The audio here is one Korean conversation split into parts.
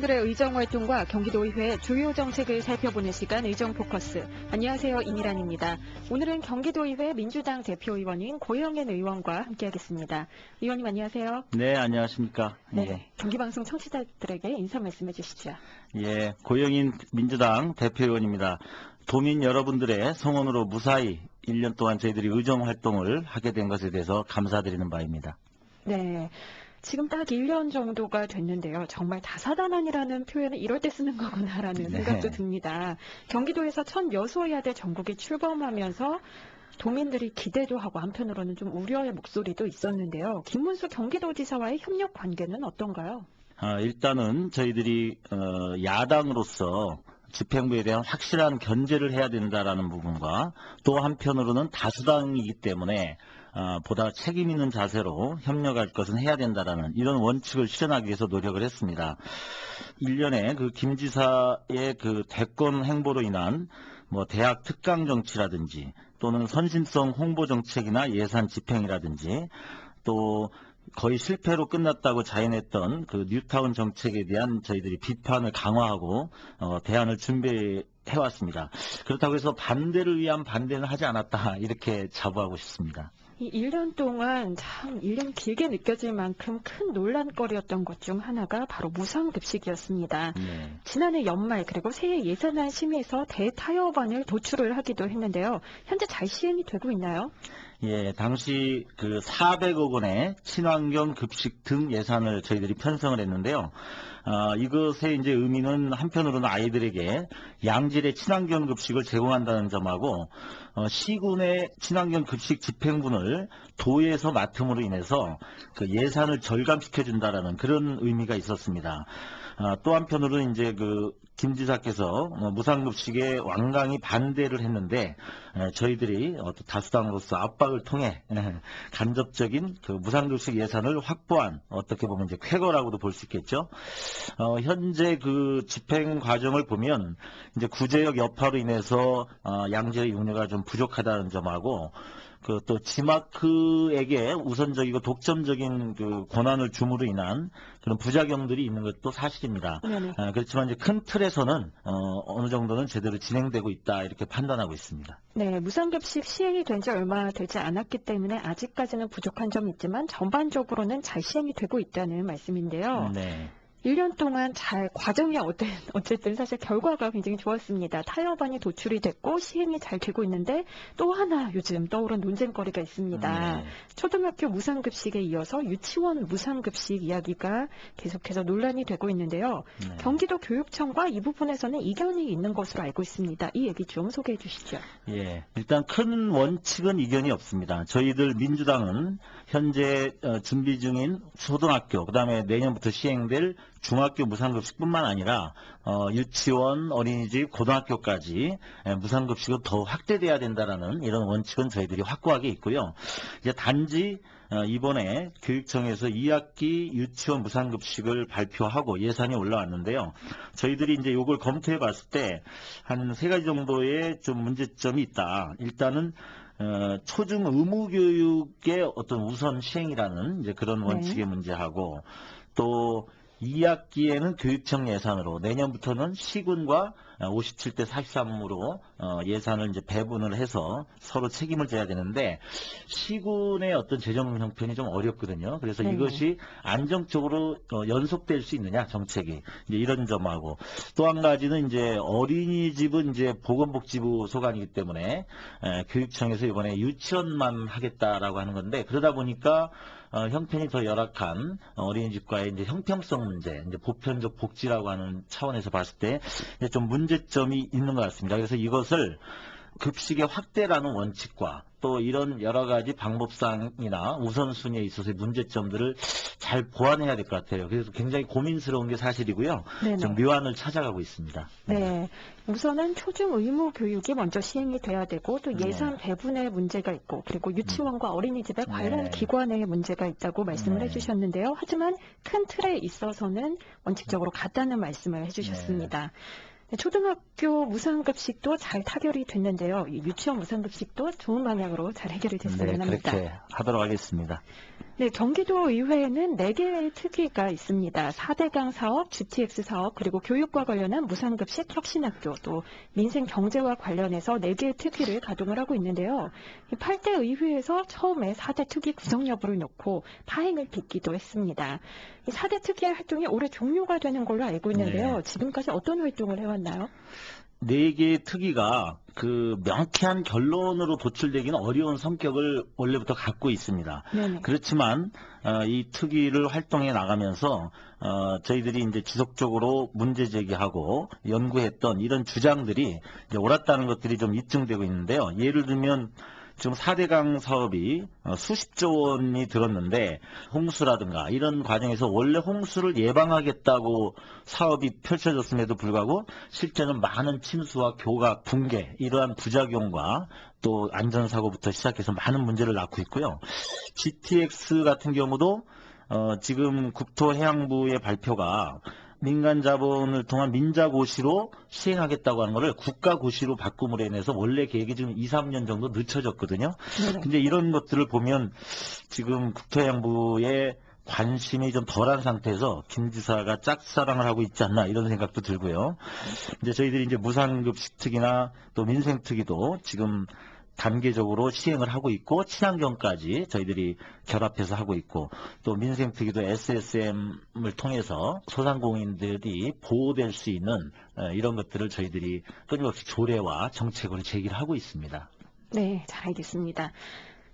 의원들의 의정 활동과 경기도의회 주요 정책을 살펴보는 시간 의정 포커스. 안녕하세요. 임일환입니다. 오늘은 경기도의회 민주당 대표의원인 고영현 의원과 함께하겠습니다. 의원님 안녕하세요. 네, 안녕하십니까. 네. 경기방송 청취자들에게 인사 말씀해 주시죠. 예, 예, 고영인 민주당 대표의원입니다. 도민 여러분들의 성원으로 무사히 1년 동안 저희들이 의정 활동을 하게 된 것에 대해서 감사드리는 바입니다. 네. 지금 딱 1년 정도가 됐는데요. 정말 다사다난이라는 표현을 이럴 때 쓰는 거구나라는 네. 생각도 듭니다. 경기도에서 첫 여소야대 전국이 출범하면서 도민들이 기대도 하고 한편으로는 좀 우려의 목소리도 있었는데요. 김문수 경기도지사와의 협력 관계는 어떤가요? 아, 일단은 저희들이 어, 야당으로서 집행부에 대한 확실한 견제를 해야 된다라는 부분과 또 한편으로는 다수당이기 때문에 아, 보다 책임 있는 자세로 협력할 것은 해야 된다라는 이런 원칙을 실현하기 위해서 노력을 했습니다. 일련의 그 김 지사의 그 대권 행보로 인한 뭐 대학 특강 정치라든지 또는 선심성 홍보 정책이나 예산 집행이라든지 또 거의 실패로 끝났다고 자인했던 그 뉴타운 정책에 대한 저희들이 비판을 강화하고 어, 대안을 준비해 왔습니다. 그렇다고 해서 반대를 위한 반대는 하지 않았다 이렇게 자부하고 싶습니다. 이 1년 동안 참 1년 길게 느껴질 만큼 큰 논란거리였던 것 중 하나가 바로 무상급식이었습니다. 네. 지난해 연말 그리고 새해 예산안 심의에서 대타협안을 도출을 하기도 했는데요. 현재 잘 시행이 되고 있나요? 예, 당시 그 400억 원의 친환경 급식 등 예산을 저희들이 편성을 했는데요. 아, 이것의 이제 의미는 한편으로는 아이들에게 양질의 친환경 급식을 제공한다는 점하고 어, 시군의 친환경 급식 집행분을 도에서 맡음으로 인해서 그 예산을 절감시켜 준다라는 그런 의미가 있었습니다. 아, 또 한편으로는 이제 그 김 지사께서 어, 무상급식에 완강히 반대를 했는데 에, 저희들이 어떤 다수당으로서 압박을 통해 에, 간접적인 그 무상급식 예산을 확보한 어떻게 보면 이제 쾌거라고도 볼 수 있겠죠. 어, 현재 그 집행 과정을 보면 이제 구제역 여파로 인해서 어, 양질의 육류가 좀 부족하다는 점하고 그 또 지마크에게 우선적이고 독점적인 그 권한을 줌으로 인한 그런 부작용들이 있는 것도 사실입니다. 네네. 아, 그렇지만 이제 큰 틀에서는 어, 느 정도는 제대로 진행되고 있다 이렇게 판단하고 있습니다. 네, 무상급식 시행이 된 지 얼마 되지 않았기 때문에 아직까지는 부족한 점이 있지만 전반적으로는 잘 시행이 되고 있다는 말씀인데요. 네. 1년 동안 잘 과정이 어때, 어쨌든 사실 결과가 굉장히 좋았습니다. 타협안이 도출이 됐고 시행이 잘 되고 있는데 또 하나 요즘 떠오른 논쟁거리가 있습니다. 네. 초등학교 무상급식에 이어서 유치원 무상급식 이야기가 계속해서 논란이 되고 있는데요. 네. 경기도 교육청과 이 부분에서는 이견이 있는 것으로 알고 있습니다. 이 얘기 좀 소개해 주시죠. 예, 일단 큰 원칙은 이견이 없습니다. 저희들 민주당은 현재 어, 준비 중인 초등학교, 그다음에 내년부터 시행될 중학교 무상급식뿐만 아니라 어, 유치원, 어린이집, 고등학교까지 에, 무상급식은 더 확대돼야 된다라는 이런 원칙은 저희들이 확고하게 있고요. 이제 단지 어, 이번에 교육청에서 2학기 유치원 무상급식을 발표하고 예산이 올라왔는데요. 저희들이 이제 이걸 검토해 봤을 때 한 세 가지 정도의 좀 문제점이 있다. 일단은 어, 초중 의무 교육의 어떤 우선 시행이라는 이제 그런 네. 원칙의 문제하고 또 2학기에는 교육청 예산으로 내년부터는 시군과 57대 43으로 어, 예산을 이제 배분을 해서 서로 책임을 져야 되는데 시군의 어떤 재정 형편이 좀 어렵거든요. 그래서 네. 이것이 안정적으로 어, 연속될 수 있느냐 정책이 이제 이런 점하고 또 한 가지는 이제 어린이집은 이제 보건복지부 소관이기 때문에 에, 교육청에서 이번에 유치원만 하겠다라고 하는 건데 그러다 보니까 어, 형편이 더 열악한 어린이집과의 이제 형평성 문제, 이제 보편적 복지라고 하는 차원에서 봤을 때 좀 문제점이 있는 것 같습니다. 그래서 이것을 급식의 확대라는 원칙과 또 이런 여러 가지 방법상이나 우선순위에 있어서의 문제점들을 잘 보완해야 될 것 같아요. 그래서 굉장히 고민스러운 게 사실이고요. 네네. 좀 묘안을 찾아가고 있습니다. 네. 우선은 초중 의무 교육이 먼저 시행이 돼야 되고 또 네. 예산 배분에 문제가 있고 그리고 유치원과 어린이집에 관련 네. 기관에 문제가 있다고 말씀을 네. 해주셨는데요. 하지만 큰 틀에 있어서는 원칙적으로 같다는 말씀을 해주셨습니다. 네, 초등학교 무상급식도 잘 타결이 됐는데요. 이 유치원 무상급식도 좋은 방향으로 잘 해결이 됐으면 네, 합니다. 그렇게 하도록 하겠습니다. 네, 경기도 의회에는 4개의 특위가 있습니다. 4대강 사업, GTX 사업, 그리고 교육과 관련한 무상급식 혁신학교, 또 민생 경제와 관련해서 4개의 특위를 가동을 하고 있는데요. 이 8대 의회에서 처음에 4대 특위 구성 여부를 놓고 파행을 빚기도 했습니다. 이 4대 특위의 활동이 올해 종료가 되는 걸로 알고 있는데요. 네. 지금까지 어떤 활동을 해왔나요? 네 개의 특위가 그 명쾌한 결론으로 도출되기는 어려운 성격을 원래부터 갖고 있습니다. 네네. 그렇지만 어, 이 특위를 활동해 나가면서 어, 저희들이 이제 지속적으로 문제 제기하고 연구했던 이런 주장들이 이제 옳았다는 것들이 좀 입증되고 있는데요. 예를 들면 지금 4대강 사업이 어, 수십조 원이 들었는데 홍수라든가 이런 과정에서 원래 홍수를 예방하겠다고 사업이 펼쳐졌음에도 불구하고 실제는 많은 침수와 교각, 붕괴 이러한 부작용과 또 안전사고부터 시작해서 많은 문제를 낳고 있고요. GTX 같은 경우도 어, 지금 국토해양부의 발표가 민간 자본을 통한 민자고시로 시행하겠다고 하는 것을 국가고시로 바꿈으로 인해서 원래 계획이 지금 2, 3년 정도 늦춰졌거든요. 근데 이런 것들을 보면 지금 국토해양부의 관심이 좀 덜한 상태에서 김 지사가 짝사랑을 하고 있지 않나 이런 생각도 들고요. 이제 저희들이 이제 무상급식 특이나 또 민생 특이도 지금 단계적으로 시행을 하고 있고 친환경까지 저희들이 결합해서 하고 있고 또 민생 특이도 SSM을 통해서 소상공인들이 보호될 수 있는 어, 이런 것들을 저희들이 끊임없이 조례와 정책으로 제기를 하고 있습니다. 네, 잘 알겠습니다.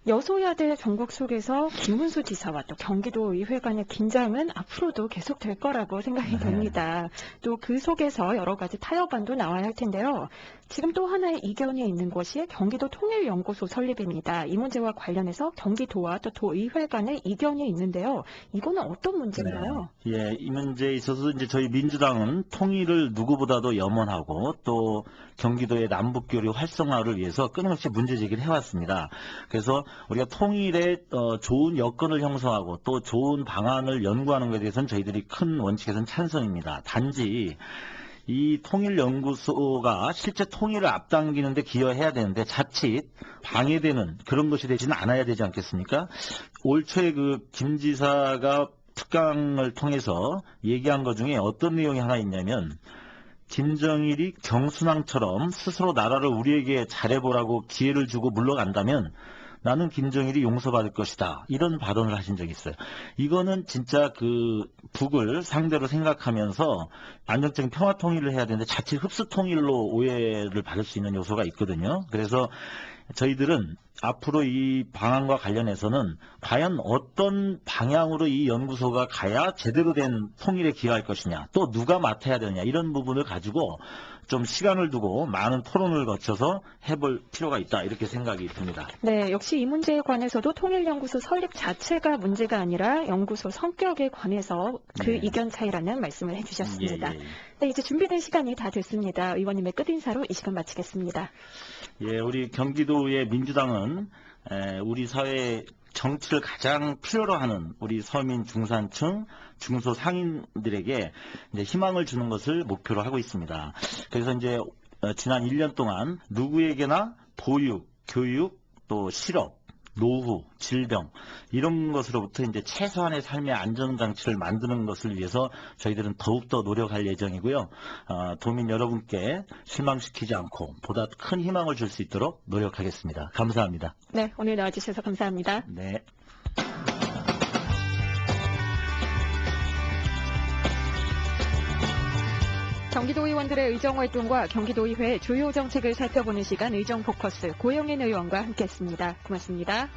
여소야대 전국 속에서 김문수 지사와 또 경기도 의회 간의 긴장은 앞으로도 계속될 거라고 생각이 네. 됩니다. 또 그 속에서 여러 가지 타협안도 나와야 할 텐데요. 지금 또 하나의 이견이 있는 것이 경기도 통일연구소 설립입니다. 이 문제와 관련해서 경기도와 또 도의회 간의 이견이 있는데요. 이거는 어떤 문제인가요? 네. 예, 이 문제에 있어서 이제 저희 민주당은 통일을 누구보다도 염원하고 또 경기도의 남북교류 활성화를 위해서 끊임없이 문제 제기를 해왔습니다. 그래서 우리가 통일에 어, 좋은 여건을 형성하고 또 좋은 방안을 연구하는 것에 대해서는 저희들이 큰 원칙에서는 찬성입니다. 단지 이 통일연구소가 실제 통일을 앞당기는데 기여해야 되는데 자칫 방해되는 그런 것이 되지는 않아야 되지 않겠습니까? 올 초에 그 김 지사가 특강을 통해서 얘기한 것 중에 어떤 내용이 하나 있냐면 김정일이 경순왕처럼 스스로 나라를 우리에게 잘해보라고 기회를 주고 물러간다면 나는 김정일이 용서받을 것이다. 이런 발언을 하신 적이 있어요. 이거는 진짜 그 북을 상대로 생각하면서 안정적인 평화 통일을 해야 되는데 자칫 흡수 통일로 오해를 받을 수 있는 요소가 있거든요. 그래서 저희들은 앞으로 이 방안과 관련해서는 과연 어떤 방향으로 이 연구소가 가야 제대로 된 통일에 기여할 것이냐, 또 누가 맡아야 되느냐 이런 부분을 가지고 좀 시간을 두고 많은 토론을 거쳐서 해볼 필요가 있다 이렇게 생각이 듭니다. 네, 역시 이 문제에 관해서도 통일연구소 설립 자체가 문제가 아니라 연구소 성격에 관해서 그 네. 이견 차이라는 말씀을 해주셨습니다. 예, 예, 네, 이제 준비된 시간이 다 됐습니다. 의원님의 끝인사로 이 시간 마치겠습니다. 예, 우리 경기도의 민주당은 에, 우리 사회 정치를 가장 필요로 하는 우리 서민 중산층, 중소 상인들에게 이제 희망을 주는 것을 목표로 하고 있습니다. 그래서 이제 어, 지난 1년 동안 누구에게나 보육, 교육, 또 실업, 노후, 질병 이런 것으로부터 이제 최소한의 삶의 안전 장치를 만드는 것을 위해서 저희들은 더욱더 노력할 예정이고요. 어, 도민 여러분께 실망시키지 않고 보다 큰 희망을 줄 수 있도록 노력하겠습니다. 감사합니다. 네, 오늘 나와주셔서 감사합니다. 네. 경기도 의원들의 의정 활동과 경기도의회 주요 정책을 살펴보는 시간 의정 포커스 고영인 의원과 함께했습니다. 고맙습니다.